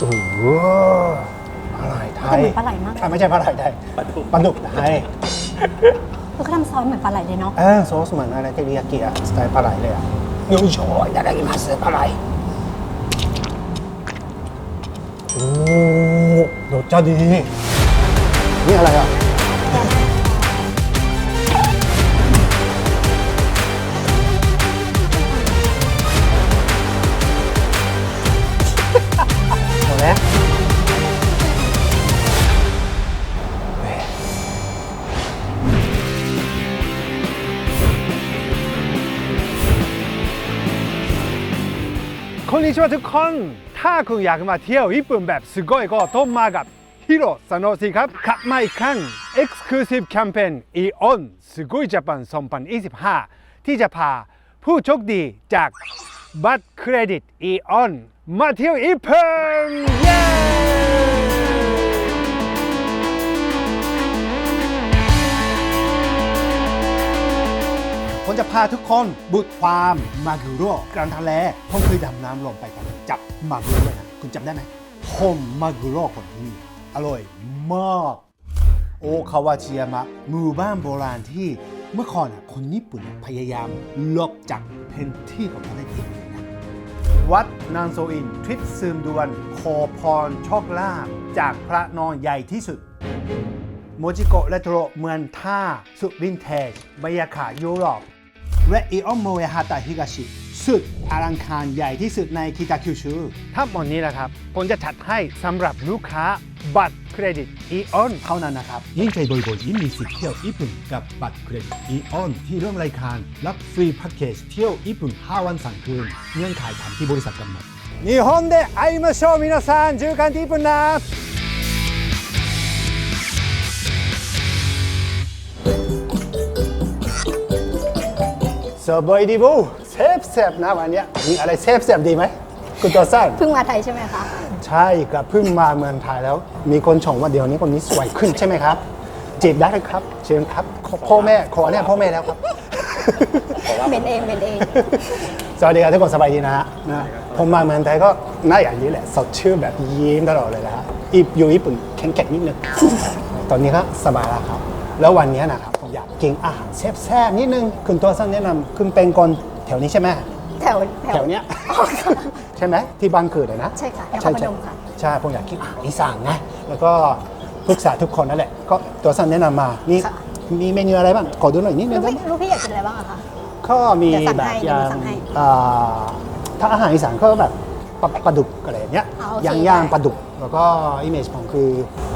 โอ้โหปลาไหลไทแต่ยเหมือนปลาไหลมากไม่ใช่ปลาไหลไทยปลาดุก ปลาดุกไทยเขาทำซอสเหมือนปลาไหลเลยเนาะ เออโซสเหมือนอะไรเทริยากิะสไตล์ปลาไหลเลยอะยูโชยอยากได้กินมาสปลาไหลโอ้โหรสชาติดีนี่อะไรอะีชวาทุกคน ถ้าคุณอยากมาเที่ยวญี่ปุ่นแบบสุกอยก็ต้องมากับฮิโรซานโนซีครับขับมาอีกครั้ง Exclusive Campaign EON สุกอยญี่ปุ่น2025 ที่จะพาผู้โชคดีจากบัตรเครดิต EON มาเที่ยวญี่ปุ่นเย้ ผมจะพาทุกคนบุกความมากุโร่กลางทะเลผมเคยดำน้ำลงไปกันจับมากุโร่เลยนะคุณจำได้ไหมผมมากุโร่คนนี้อร่อยมากโอคาวาชิยามะหมู่บ้านโบราณที่เมื่อก่อนน่ะคนญี่ปุ่นพยายามลบจากแผนที่ของประเทศเองเลยนะวัดนางโซอินทริปซึมดวนขอพรโชคลาภจากพระนอนใหญ่ที่สุดโมจิโกะและโทโรเมืองท่าสุดวินเทจบรรยากาศยุโรป และอิออมโมเอฮาตาฮิกาชิ สุดอลังการใหญ่ที่สุดในคิตาคิวชู ทั้งหมดนี้แหละครับ ผมจะจัดให้สำหรับลูกค้าบัตรเครดิต EON เท่านั้นนะครับ ยิ่งใจบ่อยๆยิ่งมีสิทธิ์เที่ยวญี่ปุ่นกับบัตรเครดิตอีออนที่เริ่มรายการรับฟรีแพ็กเกจเที่ยวญี่ปุ่น 5 วัน3คืนเงื่อนไขตามที่บริษัทกำหนด 日本で会いましょう皆さん10巻ティープな สบายดีบูเซฟเซฟนะวันเนี้ยมีอะไรเซฟเซฟดีไหมคุณตัวสั้นเพิ่งมาไทยใช่ไหมคะใช่ครับเพิ่งมาเมืองไทยแล้ว มีคนชมว่าเดี๋ยวนี้คนนี้สวยขึ้นใช่ไหมครับ จีบได้เลยครับเชิญครับขอพ่อแม่ขอเนี่ยพ่อแม่แล้วครับเบนเองเบนเองสวัสดีครับทุกคนสบายดีนะฮะนะผมมาเมืองไทยก็หน้าอย่างนี้แหละสดชื่นแบบยิ้มตลอดเลยนะฮะอีอยู่ญี่ปุ่นแข็งๆนิดนึงตอนนี้ก็สบายแล้วครับ แล้ววันนี้นะครับผมอยากกินอาหารแซ่บๆนิดนึงคุณตัวสั้นแนะนำคุณเป็นคนแถวนี้ใช่ไหมแถวแถวเนี้ยใช่ไหมที่บ้านเกิดเลยนะใช่ค่ะนครใช่พใช่นมค่ะใช่ผมอยากกินอาหารอีสานนะแล้วก็ปรึกษาทุกคนนั่นแหละก็ตัวสั้นแนะนำมานี่ค่ะมีเมนูอะไรบ้างขอดูหน่อยนิดนึลูงกได้พี่ไหมลูกพี่อยากกินอะไรบ้างอะคะก็มีเดี๋ยวสั่งแบบให้อย่างเดี๋ยวสั่งให้อ่าถ้าอาหารอีสานก็แบบปลาปลาดุกอะไรอย่างเงี้ยอ๋อโอเคย่างย่างได้ปลาดุก แล้วก็อิมเมจผมคือ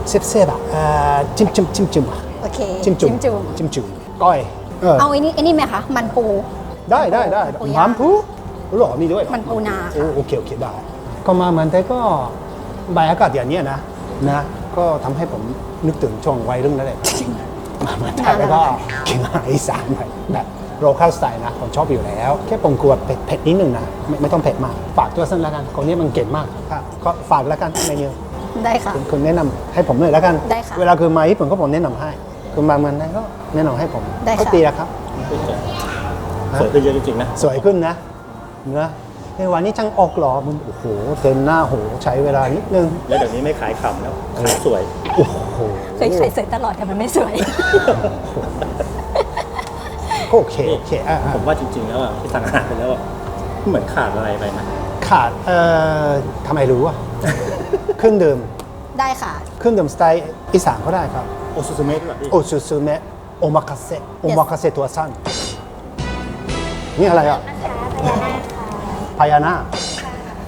เซฟเซฟอะอ่าจิ้มจิ้มจิ้มจิ้มอะ โอเคจิ้มจุ่มจุ่มจิ้มจุ่มก้อยเออเอาไอ้นี่ไอ้นี่ไหมคะ มันปู ได้ได้ได้มันปูย่าง มันปูรู้หรอมีด้วยเหรอมันปูนาโอ้โอเคโอเคได้ ก็มาเมืองไทยก็บรรยากาศอย่างเนี้ยนะนะ ก็ทำให้ผมนึกถึงช่วงวัยรุ่นนั่นแหละ มาเมืองไทยแล้วก็กินอาหารอีสานแบบแบบโรคาสไตล์นะ ผมชอบอยู่แล้ว แค่ผมกลัวเผ็ดเผ็ดนิดนึงนะไม่ไม่ต้องเผ็ดมาก ฝากตัวสั้นแล้วกันคนนี้มันเก่งมากอะก็ฝากแล้วกันเมนูได้ค่ะ คุณคุณแนะนำให้ผมเลยแล้วกัน ได้ค่ะ เวลาคือมาญี่ปุ่นก็ผมแนะนำให้ คุณมาเมืองไทยก็แนะนำให้ผมได้ค่ะ ก็ตีแล้วครับ สวยขึ้นเยอะจริงๆนะ สวยขึ้นนะเนื้อในวันนี้ช่างออกหล่อมันโอ้โหเต็มหน้าโหใช้เวลานิดนึง แล้วเดี๋ยวนี้ไม่ขายขำแล้วขายสวย โอ้โหเคยขายสวยตลอดแต่มันไม่สวย ก็โอเคโอเคอะอะผมว่าจริงๆแล้วอะที่สั่งอาหารไปแล้วอะเหมือนขาดอะไรไปนะขาดเอ่อทำไมรู้อะ เครื่องดื่มได้ค่ะ เครื่องดื่มสไตล์อีสานก็ได้ครับ โอซูซูเมะด้วยเหรอพี่ โอซูซูเมะโอมาคาเซโอมาคาเซตัวสั้น นี่อะไรอ่ะพญานาค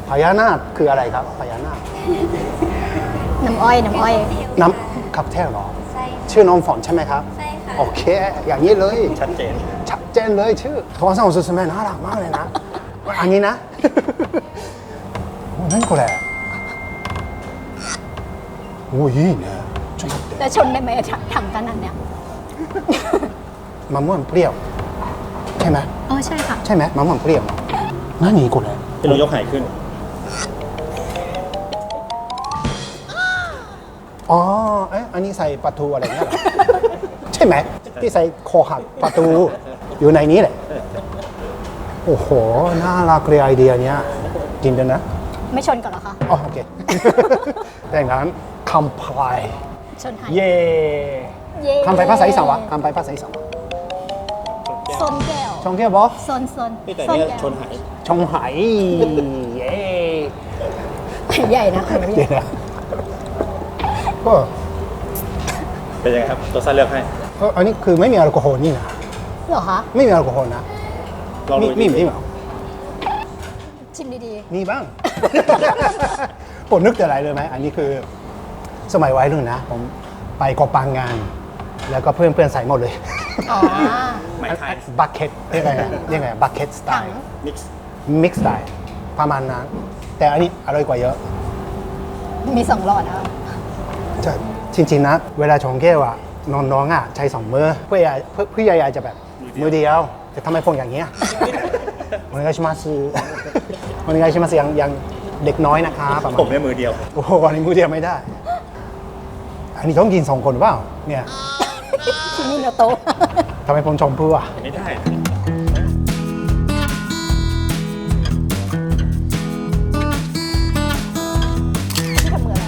พญานาคคืออะไรครับพญานาค น้ำอ้อยน้ำอ้อย น้ำคับเทลเหรอ ชื่อน้องฝนใช่ไหมครับ ใช่ค่ะ โอเค อย่างนี้เลย ชัดเจน ชัดเจนเลยชื่อโทรศัพท์โอซูซูเมะน่ารักมากเลยนะ อันนี้นะ โอ้นั่นก็แหละโอ้ยいいねちょっと待って แต่ชนได้ไหมถังขนั้นเนี่ยมะม่วงเปรี้ยว ใช่ไหมอ๋อใช่ค่ะ ใช่ไหมมะม่วงเปรี้ยวน่าหนีกูเลยเป็นยกหายขึ้น อ๋อเอ๊ะอันนี้ใส่ประตูอะไรเงี้ยใช่ไหมที่ใส่คอหักประตูอยู่ในนี้แหละ โอ้โห น่ารักเลยไอเดียเนี้ยกินเดี๋ยวนะ ไม่ชนก่อนหรอคะ อ๋อโอเคแต่งั้นคำพลาย ชนไทยเย่เย่คำไปภาษาอีสานวะคำไปภาษาอีสานวะซนแก้วชงเที่ยวบอซนซนนี่แต่ซเนี่ยแก้วชนหายชงไหเย่ใหญ่นะคนใหเดี๋ญ่ยวนะก็เป็นยังไงครับ ตัวสั้นเลือกให้ก็อันนี้คือไม่มีแอลกอฮอล์นี่นะเหรอคะไม่มีแอลกอฮอล์นะลองมีดูมีดิมีเหรอชิมดีมีบ้างผมนึกแต่อะไรเลยไหมอันนี้คือ สมัยวัยรุ่นนะ ผมไปกอปังงาน แล้วก็เพื่อนเพื่อนๆใส่หมดเลยๆอ๋อ ไม่ไทยบัคเก็ตเรียกไงอะเรียกไงบัคเก็ตสไตถังล์ มิกซ์ มิกซ์สไตล์ประมาณนั้น แต่อันนี้อร่อยกว่าเยอะ มีสองหลอดนะใช่จริงๆนะ เวลาชงแก้วอะน้องๆอะใช้สองมือเพื่อใหญ่เพื่อเพื่อใหญ่ๆจะแบบมือเดียวแต่ทำไมพงอย่างเงี้ยโอเนกาชิมาสึโอเนกาชิมาสึยังยังเด็กน้อยนะคะประมาณผมเนี่ยมือเดียว โอ้โหอันนี้มือเดียวไม่ได้อั นนี้ต้องกินสองคนหรือเปล่าเนี่ยชิมิโนโตะทำไมผมชมเพื่อไม่ได้ ที่ทำมืออะไร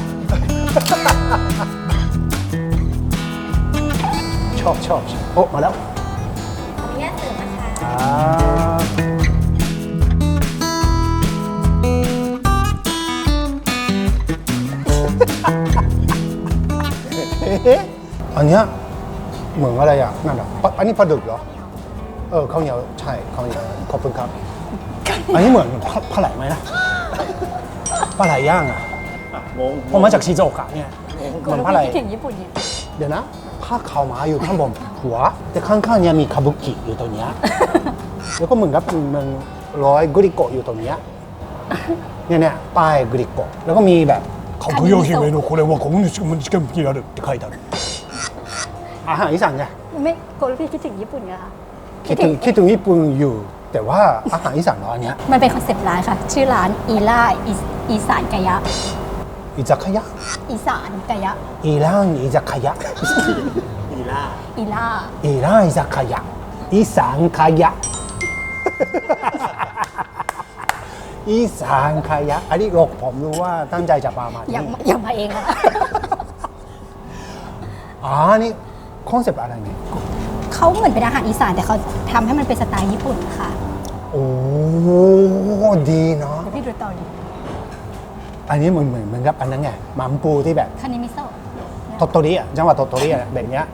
ชอบชอบชอบโอ้มาแล้ว ขออนุญาตเสิร์ฟนะคะ อ่า อ๊ะอันเนี้ยเหมือนอะไรอะนั่นอะปะอันนี้ปลาดุกเหรอ เออข้าวเหนียวใช่ข้าวเหนียวขอบคุณครับ อันนี้เหมือนปลาปลาไหลไหมนะปลาไหลย่างอะอะงงผมมาจากชิโจโอกะเนี่ยเหมือนปลาไหล คิดถึงญี่ปุ่นเนี่ยเดี๋ยวนะผ้าขาวม้าอยู่ข้างบนหัว แต่ข้างๆเนี่ยมีคาบุกิอยู่ตรงเนี้ยแล้วก็เหมือนกับมันร้อยกุริโกะอยู่ตรงเนี้ยเนี่ยเนี่ยป้ายกุริโกะแล้วก็มีแบบ เขาคุโยฮิเมโนะこれはこの時間しか見られるって書いてあるอาหารอีสานไง ไม่โกรพี่คิดถึงญี่ปุ่นไงคะ คิดถึงคิดถึงญี่ปุ่นอยู่ แต่ว่าอาหารอีสานเราอันเนี้ย มันเป็นคอนเซปต์ร้านค่ะ ชื่อร้านอีล่าอีอีสานกะยะ อิซากายะ อีสานกะยะ อีร่างอิซากายะ อีล่า อีล่า อีร่างอิซากายะอีสานคายะ อีสานคายะอันนี้ก็ผมรู้ว่าตั้งใจจะปามาที่ยังยังมาเองอะอ๋อนี่คอนเซปต์อะไรเนี่ย เขาเหมือนเป็นอาหารอีสานแต่เขาทำให้มันเป็นสไตล์ญี่ปุ่นค่ะโอ้ดีเนาะ เดี๋ยวพี่ดูต่อดิอันนี้เหมือนเหมือนเหมือนกับอันนั้นไงหมัมปูที่แบบคานิมิโซะโตโตริอะจังหวัดโตโตริอะแบบเนี้ย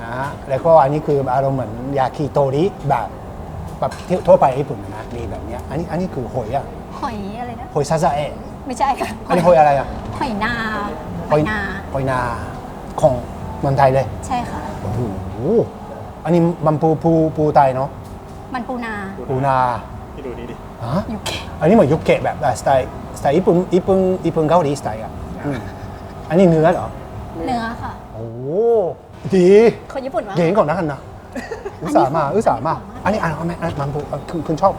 นะฮะแล้วก็อันนี้คืออารมณ์เหมือนยาคิโตริแบบแบบที่ทั่วไปญี่ปุ่นนะมีแบบเนี้ยอันนี้อันนี้คือหอยอะ หอยอะไรนะหอยซาซาเอะไม่ใช่ค่ะอันนี้หอยอะไรอะหอยนาหอยนาหอยนาของเมืองไทยเลย ใช่ค่ะโอ้โหอันนี้บัมปูปูปูไตเนาะมันปูนาปูนาที่ดูนี่ดิฮะยูเกะอันนี้เหมือนยุคเกะแบบสไตล์สไตล์ญี่ปุ่นญี่ปุ่นญี่ปุ่นเกาหลีสไตล์อะอืมอันนี้เนื้อเหรอเนื้อค่ะโอ้ดีคนญี่ปุ่นวะเก่งก่อนนะกันนะอุตส่าห์มาอุตส่าห์มาอันนี้อ่านเอาไหมอ่านมันพูเอาคุณคุณชอบ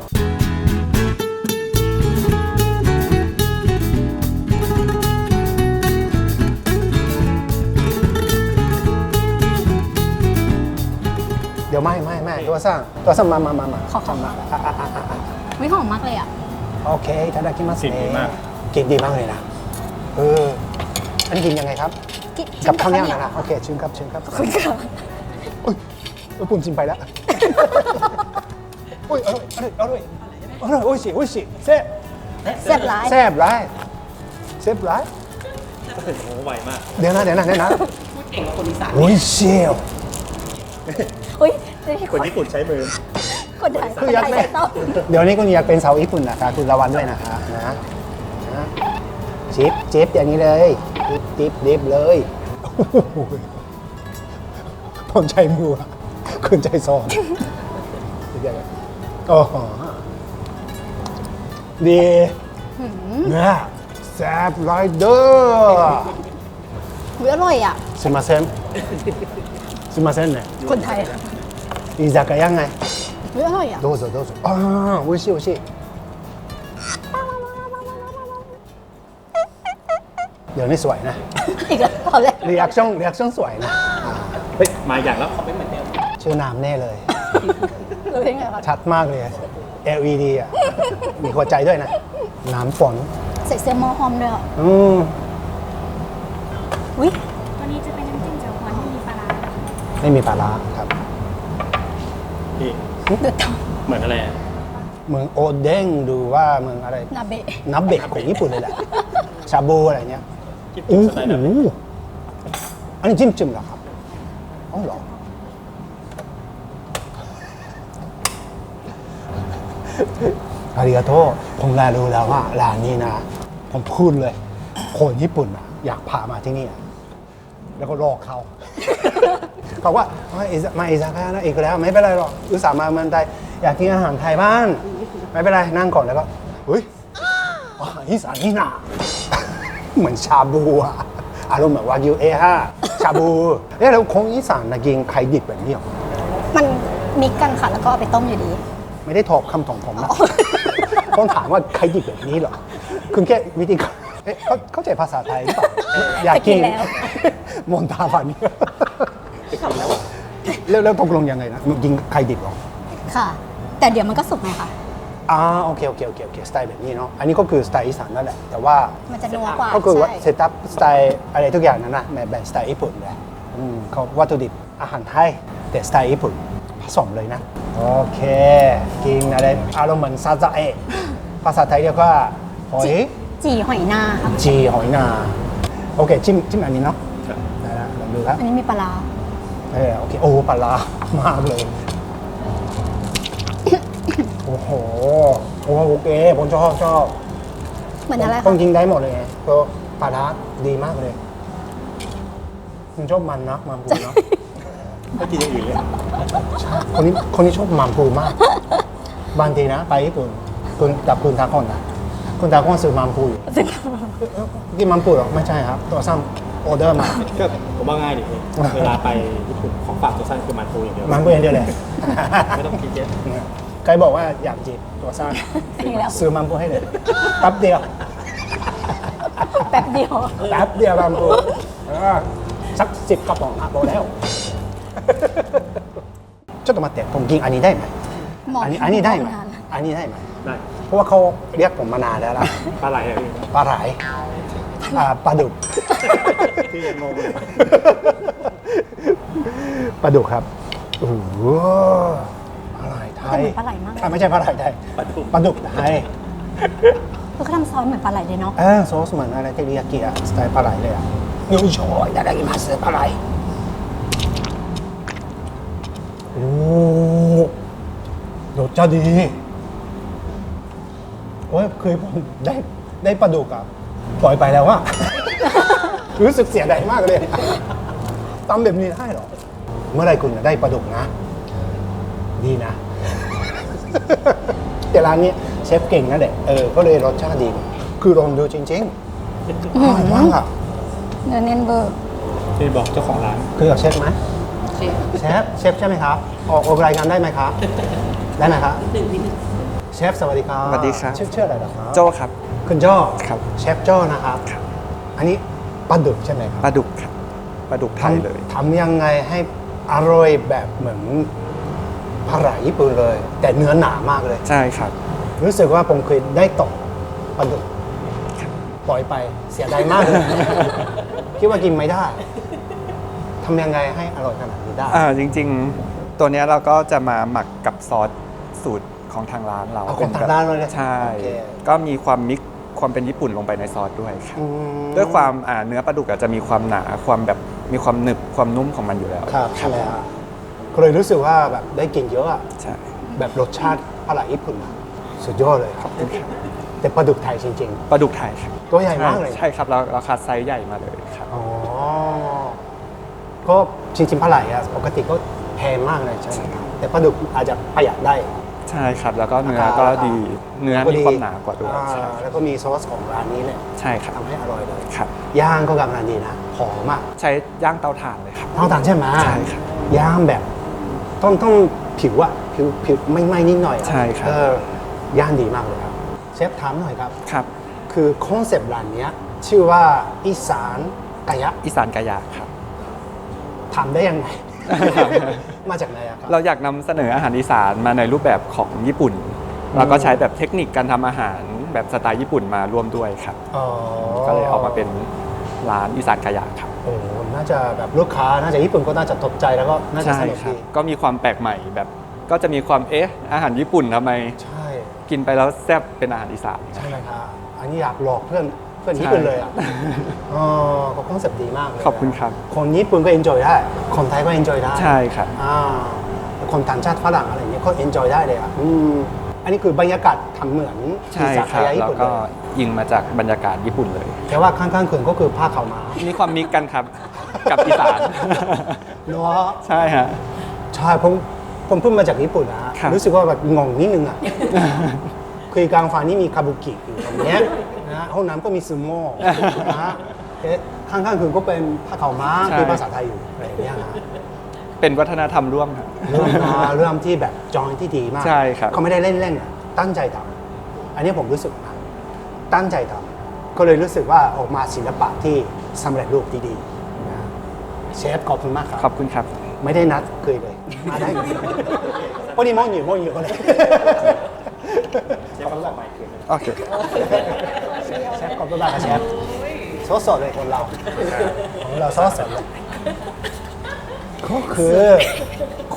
เดี๋ยวไม่ไม่ไม่ตัวสร้างตัวสร้างมามามามาขอขอมาอะอ่วิหอมมากเลยอะ โอเคทาดากิมัสกินดีมากกินดีมากเลยนะเอออันกินยังไงครับ กับข้าวเนียวนะะโอเคชิมครับชิมครับคุณค่ะอุ้ยเออปุ่นชิมไปแล้ว อุ้ยอร่อยอร่อยอร่อยอร่อยโอ้ยสิอุ้ยสิเซ่บแซ่บรายแซ่บร้ายแซ่บรายโอ้โไวมาก เดี๋ยวนะเดี๋ยวนะเดี๋ยวนะพูดเก่งกว่าคนอีสานโอ้ยเชียว อุ้ยนี่ คนญี่ปุ่นใช้มือ คนไทยค คือน อยาก ไทย เป็น ใส่ต้ม เดี๋ยวนี้คุณอยากเป็นสาวญี่ปุ่นนะคะคุณระวังด้วยนะคะนะนะจิ๊บจิ๊บอย่างนี้เลยจิ๊บจิ๊บจิ๊บเลยโอ้โหผมใจมืออะคุณใจซองโอ้โหดีเนี่ยแซ่บไรเดอร์ อุ๊ยอร่อยอ่ะ すいません すいませんね คนไทย 居酒屋ไง อุ๊ยอร่อยอ่ะ どうぞどうぞああ美味しい美味しいเดี๋ยวนี้สวยนะ อีกแล้วพอแล้ว รีแอคชั่นรีแอคชั่นสวยนะ เฮ้ย มาอย่างแล้วเขาไม่เหมือนเดิม ชื่อน้ำแน่เลย รู้ได้ไงคะ ชัดมากเลย LED อ่ะ มีหัวใจด้วยนะ น้ำฝน ใส่เสื้อหมอหอมด้วยอ่ะ อืม อุ้ย ไม่มีปลาร้าครับ พี่ดูทเหมือนอะไรอะเมืองโอเด้งดูว่าเมืองอะไรำนาเบะนับเบะของญี่ปุ่นเลยแหละ ชาบูอะไรเงี้ยจิ้มโอ้สไตล์แบบโหอันนี้จิ้มจุ่มเหรอครับอ๋อเหรออาริกาโตผมแลรู้แล้วว่าร้านนี้นะ ผมพูดเลย คนญี่ปุ่นอะอยากพามาที่นี่อะ แล้วก็รอเขา เขาว่ามาอิซมาอิซากายะนะอีกแล้ว ไม่เป็นไรหรอกอุตส่าห์มาเมืองไทยอยากกินอาหารไทยบ้าน ไม่เป็นไรนั่งก่อนแล้วก็เฮ้ยอาหารอีสานนี่นา เหมือนชาบูอะอารมณ์เหมือนวากิวเอห้าชาบูเอ๊ะแล้วคงอีสานนะกินไข่ดิบแบบนี้เหรอมันมิกกันค่ะ แล้วก็เอาไปต้มอยู่ดี ไม่ได้ตอบคำถามผมนะต้องถามว่าใครดิบแบบนี้เหรอ คุณแค่วิธีการ เอ๊ะเขาเข้าใจภาษาไทยหรือเปล่าอยากกินไปกินแล้ว มนตาฟันนี่แล้วแล้วตกลงยังไงนะกินไข่ดิบเหรอ ค่ะ แต่เดี๋ยวมันก็สุกไงคะอ่าโอเคโอเคโอเคโอเคสไตล์แบบนี้เนาะอันนี้ก็คือสไตล์อีสานนั่นแหละแต่ว่ามันจะนัวกว่าก็คือว่าใช่ เซตอัพสไตล์อะไรทุกอย่างนั้นนะแบบแบบสไตล์ญี่ปุ่นเลยอืมเขาวัตถุดิบอาหารไทยแต่สไตล์ญี่ปุ่นผสมเลยนะ โอเค กินอะไรอารมณ์เหมือนซาซาเอะภาษาไทยเรียกว่าหอยจี หอยนาค่ะจีหอยนา โอเคจิ้มจิ้มอันนี้เนาะได้ละลองดูครับอันนี้มีปลาร้าเออโอเคโอ้ปลาร้ามากเลย โอ้โหโอ้โอเคผมชอบชอบเหมือนอะไรต้อคะงกินได้หมดเลยไงเพราะปลาร้าดีมากเลยคุณชอบมันนะมันปูเนาะก็กินอย่างอื่นเลยคนนี้คนนี้ชอบมันปูมากบางทีนะ ไปญี่ปุ่นคุณกับคุณทาคอนนะ คุณทาคอนซื้อมันปูอยู่เอ้ากินมันปูเหรอ ไม่ใช่ครับ ตัวซ้ำออเดอร์มา ก็ผมว่าง่ายดิพี่เวลาไปญี่ปุ่นของฝากตัวสั้นคือมันปูอย่างเดียว มันปูอย่างเดียวเลย ไม่ต้องคิดเยอะ ใครบอกว่าอยากจีบตัวสั้น อีกแล้ว ซื้อมันปูให้เลยแป๊บเดียว แป๊บเดียว แป๊บเดียวมันปูเออสักสิบกระป๋องอะพอแล้ว ちょっと待ってผมกินอันนี้ได้ไหม หมอ อันนี้อัน เพราะว่าเขาเรียกผมมานานแล้วล่ะปลาไหลอะพี่ปลาไหลปลาดุก ที่ยังงงปลาดุกครับโอ้โหปลาไหลไทยปลาไหลมาก อ่ไม่ใช่ปลาไหลไทยปลาดุกปลาดุกไทยคือเขทำซอสเหมือนปลาไหลเลยเนาะ เออโซสเหมือนอะไรเทริยากิอสไตล์ปลาไหลเลยอะยูชอยแต่ได้กมาเสือปลาไหลโอ้รสชาติดี โอ้ยเคยผมได้ได้ปลาดุกอะปล่อยไปแล้วอะรู้สึกเสียดายมากเลยทำแบบนี้ได้เหรอ เมื่อไหรคุณจะได้ปลาดุกนะ ดีนะ แต่ร้านนี้เชฟเก่งนะเด็กเออ ก็เลยรสชาติดี คือลองดูจริงๆอร่อยมากอะเนื้อเน้นเบอร์ที่บอกเจ้าของร้านคือกับเชฟไหมเชฟเชฟใช่ไหมครับ ออกออกรายการได้ไหมครับ ได้ไหมครับ เชฟสวัสดีครับสวัสดีครับ ชื่อชื่ออะไรนะครับโจ้ครับ คุณโจ้ครับ เชฟโจ้นะครับ อันนี้ปลาดุกใช่ไหมครับปลาดุกครับปลาดุกไทยเลยทำทำยังไงให้อร่อยแบบเหมือนปลาไหลญี่ปุ่นเลย แต่เนื้อหนามากเลยใช่ครับ รู้สึกว่าผมเคยได้ตกปลาดุกปล่อยไปเสียดายมากเลยคิดว่ากินไม่ได้ทำยังไงให้อร่อยขนาดนี้ได้อ่าจริง ๆ ตัวเนี้ยเราก็จะมาหมักกับซอสสูตร ของทางร้านเราเอาของป็นทางร้านเลยนะใช่โอเค ก็มีความมิกซ์ความเป็นญี่ปุ่นลงไปในซอสด้วยครับ อืมด้วยความอ่าเนื้อปลาดุกอาจจะมีความหนาความแบบมีความหนึบความนุ่มของมันอยู่แล้วครับใช่ไหมฮะก็เลยรู้สึกว่าแบบได้กินเยอะอะใช่ แบบรสชาติปลาไหลญี่ปุ่นอะสุดยอดเลยครับ แต่ปลาดุกไทยจริง ปลาดุกไทยครับๆ ตัวใหญ่มากเลย ใช่ครับเราเราคัดไซส์ใหญ่มาเลยครับ อ๋อ ก็จริงๆปลาไหลอะปกติก็แพงมากเลยใช่ไหมครับแต่ปลาดุกอาจจะประหยัดได้ ใช่ครับ แล้วก็เนื้อก็ดี เนื้อมีความหนากว่าด้วยอ่ใช่แล้วก็มีซอสของร้านนี้เลยใช่ครับทำให้อร่อยเลยครับ ย่างก็กำลังดีนะหอมอะใช้ย่างเตาถ่านเลยครับเท่าทานใช่ไหมใช่ครับย่างแบบต้องต้องผิวอะผิวผิวไม่ไหม้นิดหน่อยอะใช่ครับ เออย่างดีมากเลยครับเชฟถามหน่อยครับ ครับ คือคอนเซปต์ร้านเนี้ยชื่อว่าอีสานกายะอีสานกายะครับ ทำได้ยังไง มาจากไหนอะครับ เราอยากนำเสนออาหารอีสานมาในรูปแบบของญี่ปุ่นเราก็ใช้แบบเทคนิคการทำอาหารแบบสไตล์ญี่ปุ่นมาร่วมด้วยครับ อ๋อก็เลยออกมาเป็นร้านอีสานกายะครับ โอ้โหน่าจะแบบลูกค้าน่าจะญี่ปุ่นก็น่าจะตกใจแล้วก็น่าจะใช่สนุกครับดีก็มีความแปลกใหม่แบบ ก็จะมีความเอ๊ะอาหารญี่ปุ่นทำไม ใช่ กินไปแล้วแซ่บเป็นอาหารอีสาน ใช่ไหมครับอันนี้อยากหลอกเพื่อน เพื่อนญี่ปุ่นเลยอะอ๋อก็คอนเซ็ปต์ดีมากเลยะขอบคุณครับ คนญี่ปุ่นก็เอนจอยได้ คนไทยก็เอนจอยได้ ใช่ครับอ่าคนต่างชาติฝรั่งอะไรอย่างเงี้ยก็เอนจอยได้เลยอะอืมอันนี้คือบรรยากาศทำเหมือนใช่อิซาครับกายะญี่แล้วปุ่นก็เลยยิงมาจากบรรยากาศญี่ปุ่นเลย แต่ว่าข้างๆคืนก็คือผ้าขาวม้ามีความมิกกันครับ กับอีสาน เนาะ ใช่ฮะ ใช่ผมผมเพิ่งมาจากญี่ปุ่นนะฮะครับ รู้สึกว่าแบบงงนิดนึงอะ คือกลางฟ้านี่มีคาบุกิอยู่ตรงเนี้ย นะฮะห้องน้ำก็มีซูโม่นะฮะเอ๊ะข้างๆคืนก็เป็นผ้าขาวม้าคือภาษาไทยอยู่อะไรอย่างเงี้ยนะเป็นวัฒนธรรมร่วมครับ เรื่องมาเรื่องที่แบบจอยที่ดีมากใช่ครับ เขาไม่ได้เล่นๆอะตั้งใจทำอันนี้ผมรู้สึกนะตั้งใจทำก็เลยรู้สึกว่าออกมาศิลปะที่สำเร็จรูปที่ดีนะเชฟขอบคุณมากครับ ขอบคุณครับ ไม่ได้นัดเคยเลยมาได้วันนี้มองอยู่มองอยู่ก็เลยเชฟเขาบอกใหม่คือโอเค ขอบคุณมากครับเชฟซอสสดเลยคนเราของเราซอสสดเลยก็คือ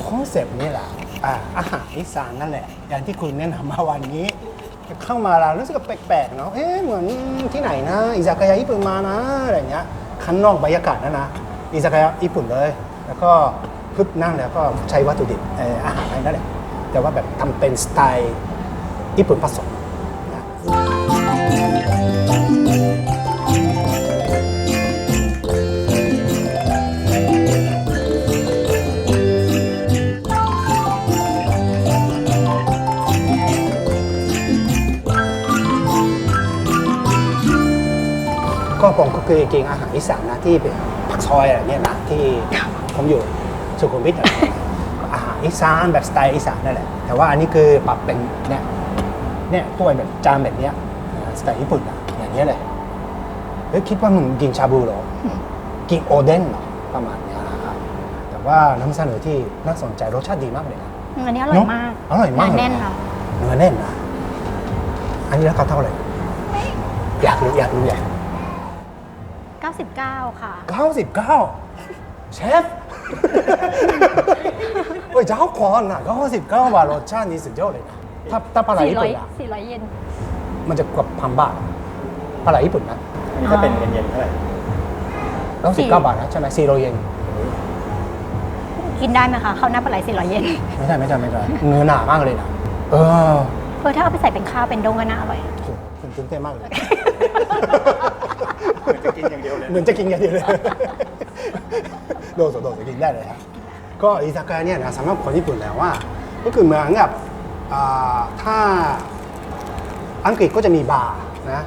คอนเซปต์นี่แหละอะอาหารอีสานนั่นแหละ อย่างที่คุณแนะนำมาวันนี้ เข้ามาแล้วรู้สึกแปลกๆเนาะเอ๊ะเหมือนที่ไหนนะ อิซากายะญี่ปุ่นมานะอะไรเงี้ยข้างนอกบรรยากาศนะนะอิซากายะญี่ปุ่นเลย แล้วก็พึบนั่งแล้วก็ใช้วัตถุดิบเอ่ออาหารอะไรนั่นแหละแต่ว่าแบบทำเป็นสไตล์ญี่ปุ่นผสมนะ ก็ผมก็เคยกินอาหารอีสานนะที่เป็นผักซอยอะไรเนี่ยนะที่ผมอยู่สุขุมวิทอะไรเนี่ยอาหารอีสานแบบสไตล์อีสานนั่นแหละแต่ว่าอันนี้คือปรับเป็นเนี่ยเนี่ยถ้วยแบบจานแบบเนี้ยนะสไตล์ญี่ปุ่นอะอย่างเงี้ยเลยเฮ้ยคิดว่ามึงกินชาบูเหรอกินโอเด้นเหรอประมาณเนี้ยนะครับแต่ว่านำเสนอที่น่าสนใจรสชาติดีมากเลยนะอันนี้อร่อยมากอร่อยมากเลยแน่นค่ะเนื้อแน่นนะอันนี้ราคาเท่าไหร่อยากรู้อยากรู้อยากรู้ 99 ค่ะ 99 เชฟเฮ้ยเจ้าคอนอะ99บาทรสชาตินี้สุดยอดเลยนะถ้าถ้าปลาไหลญี่ปุ่นอะ400 400 เยนมันจะเกือบพันบาทปลาไหลญี่ปุ่นนะอันนี้ถ้าเป็นเย็นๆเท่าไหร่99บาทนะใช่ไหม4โลเยนกินได้ไหมคะข้าวหน้าปลาไหล400 เยนไม่ใช่ไม่ใช่ไม่ใช่เนื้อหนามากเลยนะเออเออถ้าเอาไปใส่เป็นข้าวเป็นดงก็น่าอร่อย โอ้โหผมตื่นเต้นมากเลย เหมือนจะกินอย่างเดียวเลยเหมือนจะกินอย่างเดียวเลยโดดโดดกินได้เลยครับ ก็อิซากายะเนี่ยนะสำหรับคนญี่ปุ่นแล้วว่า ก็คือเหมือนกับอ่าถ้าอังกฤษก็จะมีบาร์นะ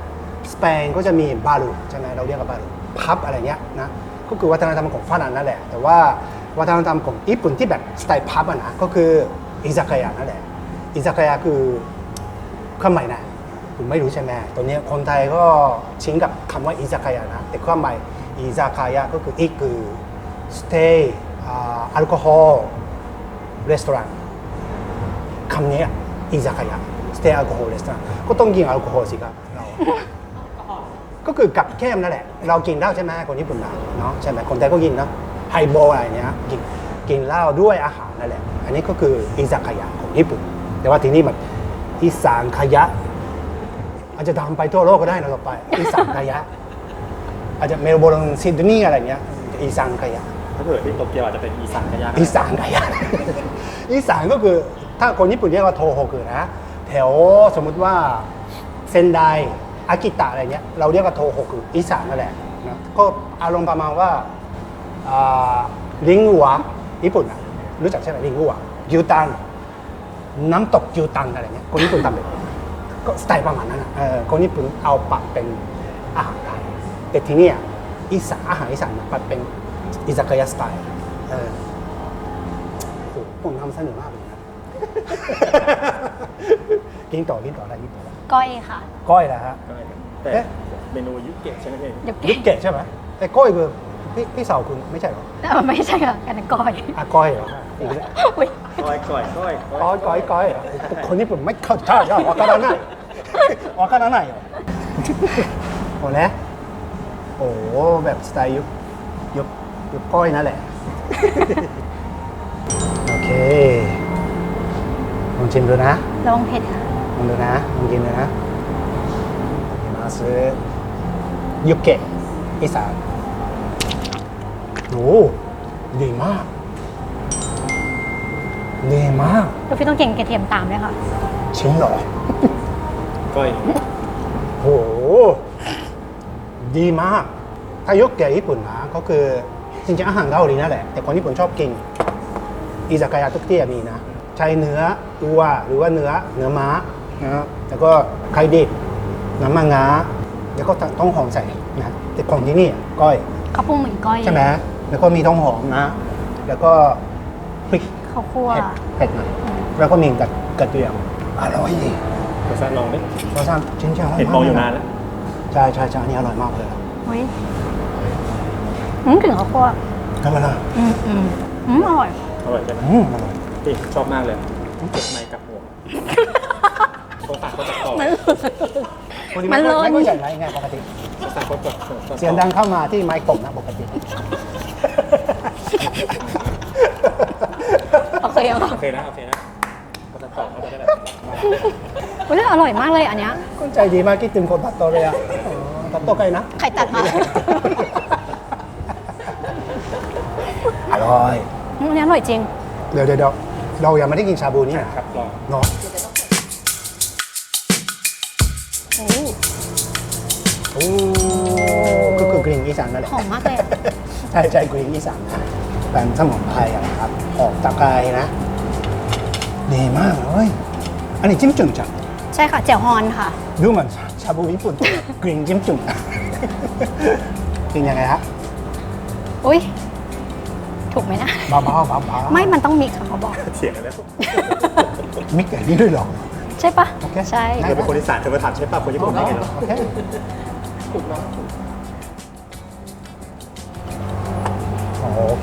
สเปนก็จะมีบารูใช่ไหมเราเรียกกับบารูพับอะไรเงี้ยนะก็คือวัฒนธรรมของฝรั่งนั่นแหละ แต่ว่าวัฒนธรรมของญี่ปุ่นที่แบบสไตล์พับอะนะก็คืออิซากายะนั่นแหละอิซากายะคือความหมายนะ คุณไม่รู้ใช่ไหมตอนนี้คนไทยก็ชินกับคำว่าอิซากายะนะ แต่ความหมายอิซากายะก็คืออีกคือสเตย์แอลกอฮอล์รีสอร์ทคำนี้อิซากายะสเตย์แอลกอฮอล์รีสอร์ทก็ต้องกินแอลกอฮอล์สิครับเราก็คือกับแก้มนั่นแหละ เรากินเหล้าใช่ไหมคนญี่ปุ่นนะเนาะใช่ไหมคนไทยก็กินเนาะไฮโบอะไรเนี้ยกินกินเหล้าด้วยอาหารนั่นแหละ อันนี้ก็คืออิซากายะของญี่ปุ่น แต่ว่าทีนี้แบบอีสานขยะ อาจจะดังไปทั่วโลกก็ได้นะต่อไป อีสานขยะ อาจจะเมลโบร์นซิดนีย์อะไรเงี้ย อีสานขยะ ถ้าเกิดที่โตเกียวอาจจะเป็นอีสานก็ยากอีสานขยะ อีสานก็คือถ้าคนญี่ปุ่นเรียกว่าโทโฮกุนะ แถวสมมุติว่าเซนไดอากิตะอะไรเงี้ย เราเรียกว่าโทโฮกุอีสานนั่นแหละนะก็อารมณ์ประมาณว่าอ่าลิงกัวญี่ปุ่นอะรู้จักใช่ไหมลิงกัวยูตันน้ำตกยูตันอะไรเงี้ยคนญี่ปุ่นทำแบบนี้ ก็สไตล์ประมาณนั้นอะเออคนญี่ปุ่นเอาปรับเป็นอาหารไทยแต่ทีเนี้ยอีสานอาหารอีสานมันปรับเป็นอิซากายะสไตล์เออโอ้โหผมทำเสนอมากเลยนะ กินต่อกินต่อได้กินต่อได้ก้อยค่ะ ก้อยนะฮะ แต่เอ๊ะเมนูยุคเกะใช่ไหมพี่เดี๋ยวยุกเกะใช่ไหมไอ้ก้อยคือ พี่พี่สาวคุณไม่ใช่เหรอเออไม่ใช่ค่ะอันนั้นก้อยอะก้อยเหรออีกแล้วอุ๊ยก้อยก้อยก้อยก้อยก้อยก้อยเหรอคนญี่ปุ่นไม่เข้าใจอะวาการาไนวาการาไนเหรอโอ้แล้วโอ้โหแบบสไตล์ยุคโยคือก้อยนั่นแหละ โอเคลองชิมดูนะลองเผ็ดค่ะลองดูนะลองกินดูนะมาซื้อยุเกะอีสาน โอ้ดีมาก ดีมาก แล้วพี่ต้องเก่งกระเทียมตามด้วยค่ะ ชิ้นเหรอ ก้อยโห ดีมาก ถ้ายกแก่ญี่ปุ่นนะก็คือจริงๆอาหารเกาหลีนั่นแหละ แต่คนญี่ปุ่นชอบกิน อิซากายะทุกที่มีนะ ใช้เนื้อวัวหรือว่าเนื้อเนื้อม้านะแล้วก็ไข่ดิบน้ำมันงาแล้วก็ต้องหอมใส่นะแต่ของที่นี่ก้อยเขาปรุงเหมือนก้อยใช่ไหม แล้วก็มีต้องหอมนะ แล้วก็พริกเขาวคั่วเผ็ดเผ็ดหน่อยแล้วก็มีกระกระเทียมอร่อยดีรสชาติลองดิรสชาติจริงๆอร่อยมากเห็นมองอยู่นานแล้วใช่ใช่ใช่อันนี้อร่อยมากเลยเฮ้ยอืมกลิ่นข้าวคั่วทำไมล่ะอืมอืมอืมอร่อยอร่อยใช่ไหมอืมอร่อยพี่ชอบมากเลยเก็บไม้กลับหัวโทรศัพท์ก็จะต่อปกติมันไไร้อนไม่ค่อยใหญ่ไรไงปกติโทรศัพท์ก็จะต่อเสียงดังเข้ามาที่ไมค์กบนะปกติ โอเคเอาโอเคนะโอเคนะก็จะต่อเข้าไปได้แบบอุ้ยอร่อยมากเลยอันเนี้ยคนใจดีมากคิดถึงคนตัดต่อเลยอะอ๋อตัดต่อใครนะ ใครตัดมา อร่อย อืมอันนี้อร่อยจริง เดี๋ยวเดี๋ยวเดี๋ยวเรายังไม่ได้กินชาบูนี่นะครับลองเนาะโอ้โอ้ก็คือกรีนอีสานนั่นแหละหอมมากเลยอะ ใช่ใช่กรีนอีสานนะ เป็นสมุนไพรอะนะครับหอมตะไคร้นะ ดีมากเลยอันนี้จิ้มจุ่มจังใช่ค่ะเจียวฮอนค่ะ ดูเหมือนชาบูญี่ปุ่น กรีนจิ้มจุ่มกินยังไงฮะอุ้ยถูกไหมนะเบาๆเบาๆเบาๆไม่มันต้องมิกซ์ค่ะเขาบอกเถียงกันแล้วมิกแบบนี้ด้วยเหรอ ใช่ปะโอเค ใช่เธอเป็นคนอีสานเธอมาถามใช่ป่ะคนญี่ปุ่นไม่เห็นหรอโอเคโอ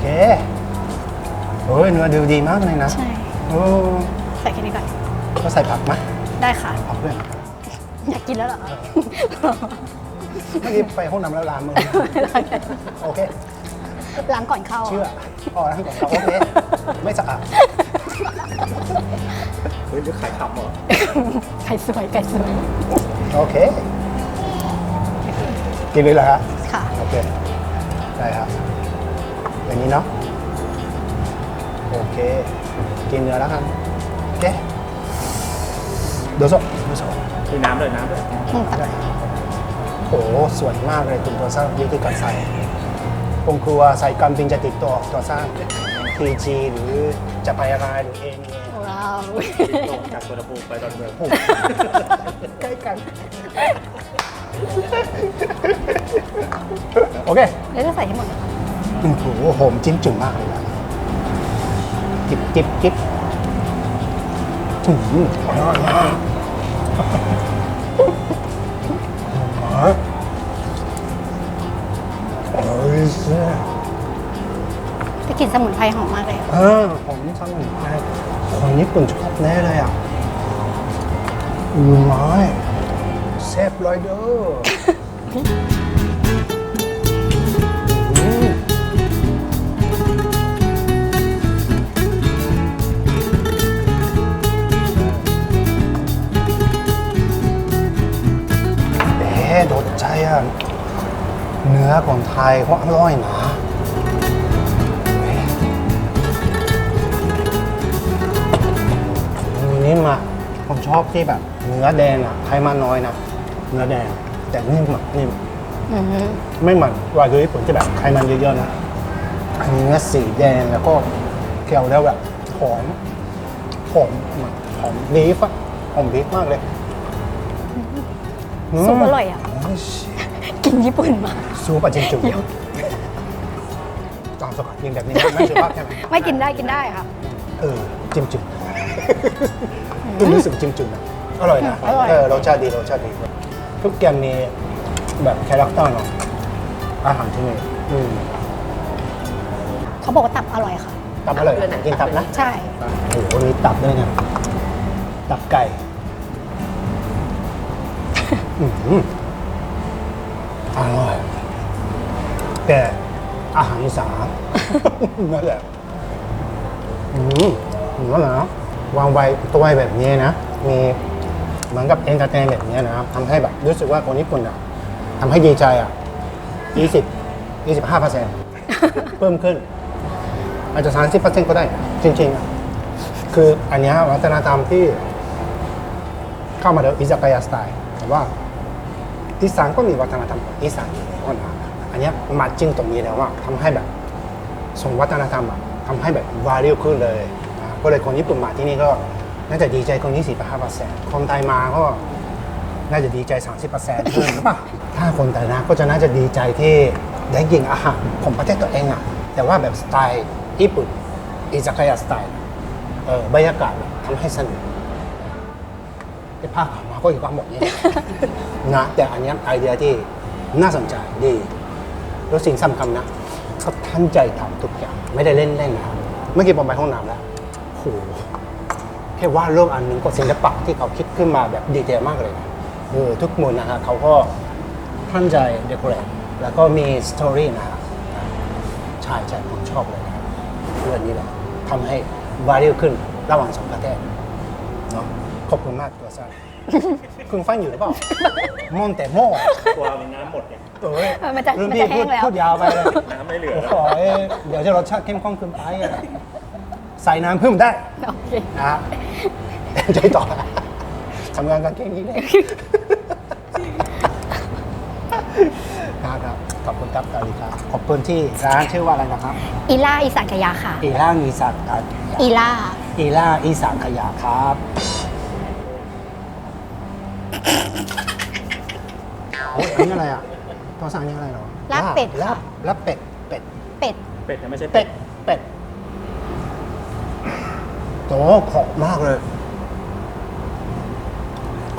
เคเฮ้ยเนื้อดูดีมากเลยนะใช่โอ้ใส่แค่นี้ก่อน ก็ใส่ผักไหมได้ค่ะ ผักด้วยอยากกินแล้วเหรอ เมื่อกี้ไปห้องน้ำแล้วล้างมือโอเค ล้างก่อนเข้าเชื่ออ๋อล้างก่อนครับโอเค ไม่สะอาดเฮ้ยหรือขายขำเหรอไก่สวยไก่สวย โอเค กินเลยเหรอฮะค่ะ โอเค ได้ครับ อย่างนี้เนาะโอเค กินเนื้อแล้วกันโอเคดูสดดูสดมีน้ำด้วยน้ำด้วยอืมตักได้โอ้โหสวยมากเลยคุณตัวสร้างวิธีการใส่ผมกลัวใส่การบินจะติดตัวตัวสร้าง PG หรือจะไปอะไรหรือเองเนี่ยว้าวลงจากสุวรรณภูมิไปดอนเมืองโอ้โหใกล้กัน โอเคเดี๋ยวจะใส่ให้หมดนะคะโอ้โหหอมจิ้มจุ่มมากเลยนะจิบจิบจิบอืมอร่อยมากอร่อยสิแต่กลิ่นสมุนไพรหอมมากเลย เออผมสมุนไพรคนญี่ปุ่นชอบแน่เลยอะอืมน้อยแซ่บเลยเด้ออื อะ เนื้อของไทยก็อร่อยนะมือนิ่มอะผมชอบที่แบบ เนื้อแดงอะไขมันน้อยนะ เนื้อแดง แต่นิ่มอะนิ่มอือหือไม่เหมือนวากิวญี่ปุ่นที่แบบไขมันเยอะๆนะอันนี้เนื้อสีแดงแล้วก็เคี่ยวแล้วแบบหอมหอมเหมือนหอมบีฟอะหอมบีฟมากเลย ซุปอร่อยอะโอ้ยกินญี่ปุ่นมา ซุปอะจริงจุ๊บเดี๋ยวจางสกัดยิงแบบนี้ไม่สุภาพใช่ไหมไม่กินได้กินได้ค่ะ เออจิ้มจุ่มคุณรู้สึกจิ้มจุ่มนะอร่อยนะอร่อยเออรสชาติดีรสชาติดี ทุกแกมมีแบบคาแรคเตอร์เนาะอาหารที่นี่อืมเขาบอกว่าตับอร่อยค่ะ ตับอร่อยกินตับนะ ใช่ โอ้โหมีตับด้วยนะ ตับไก่ อื้อร่อยแต่อาหารอีสานนั่นแหละอืมผมว่านะวางไว้ตัวไวแบบนี้นะ มีเหมือนกับเอนเตอร์เทนแบบนี้นะครับทำให้แบบรู้สึกว่าคนญี่ปุ่นอะทำให้ดีใจอะ20 25เปอร์เซ็นต์เพิ่มขึ้น อาจจะ30เปอร์เซ็นต์ก็ได้ จริงๆอะคืออันนี้วัฒนธรรมที่เข้ามาเดี๋ยวอิซากายะสไตล์แต่ว่า อีสานก็มีวัฒนธรรมของอีสานอยู่แล้วนะอันนี้มาจิ้งตรงนี้แล้วว่าทำให้แบบส่งวัฒนธรรมอะทำให้แบบวาริวขึ้นเลยก็เลยคนญี่ปุ่นมาที่นี่ก็น่าจะดีใจคนนี้สี่ห้าเปอร์เซ็นต์คนไทยมาก็น่าจะดีใจ 30เปอร์เซ็นต์ขึ้นหรือเปล่าถ้าคนไทยนะก็จะน่าจะดีใจที่ได้กินอาหารของประเทศตัวเองอะแต่ว่าแบบสไตล์ญี่ปุ่นอิซากายะสไตล์เออบรรยากาศทำให้สนุก ไอ้ผ้าขาวมาก็อยู่กันหมดนี่นะแต่อันเนี้ยไอเดียที่น่าสนใจดีแล้วสิ่งสำคัญนะเขาทันใจทำทุกอย่างไม่ได้เล่นเล่นนะครับเมื่อกี้ผมไปห้องน้ำแล้วโหแค่วาดรูปอันหนึงก็ศิลปะที่เขาคิดขึ้นมาแบบดีเทลมากเลยนะเออทุกมุมนะฮะเขาก็ทันใจเดคอเรทแล้วก็มีสตอรี่นะฮะใช่ใช่ผมชอบเลยนะเรื่องนี้แหละทำให้วาริวขึ้นระหว่างสองประเทศเนาะ ขอบคุณมากตัวสั้น คุณฟังอยู่หรือเปล่ามอนแต่โม่กลัวมีน้ำหมดเนี่ยเอ้ยมันจะรุ่นมันพี่จะแห้พูดงแล้ว พูดยาวไปเลยน้ำไม่เหลือโอ้ยเดี๋ยวจะรสชาติเข้มข้นขึ้นไปอะใส่น้ำเพิ่มได้ โอเค นะฮะใจต่อทำงานกันแค่นี้เลยครับครับ ขอบคุณครับกาลิครับ ขอบคุณที่ร้านชื่อว่าอะไรนะครับ อีล่าอีสานกะยาค่ะ อีล่าอีสานครับอีล่าอีล่าอีสานขยะครับ อ้ยอันนี้อะไรอะตัวสั่งนี่อะไรเหรอลาบเป็ดลาค่ะบลาบเป็ดเป็ดเป็ด เป็ดยังไม่ใช่เป็ดเป็ดโอ้ขอบมากเลย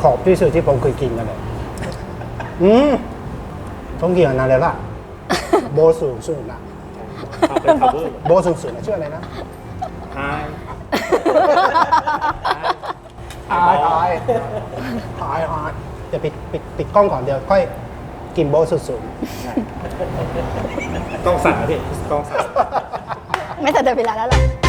ขอบที่สุดที่ผมเคยกินกันเลยอืมต้องกินอันนั้นเลยล่ะ โบสูงสูงนะเอาเป็นคาบูโบสูงสูงนะชื่ออะไรนะไฮหายหายหายหาย เดี๋ยวปิดปิดปิดกล้องก่อนเดี๋ยวค่อยกินโบสูงสูงกล้องสั่นนะพี่กล้องสั่น ไม่แต่เดินเวลาแล้วหรอ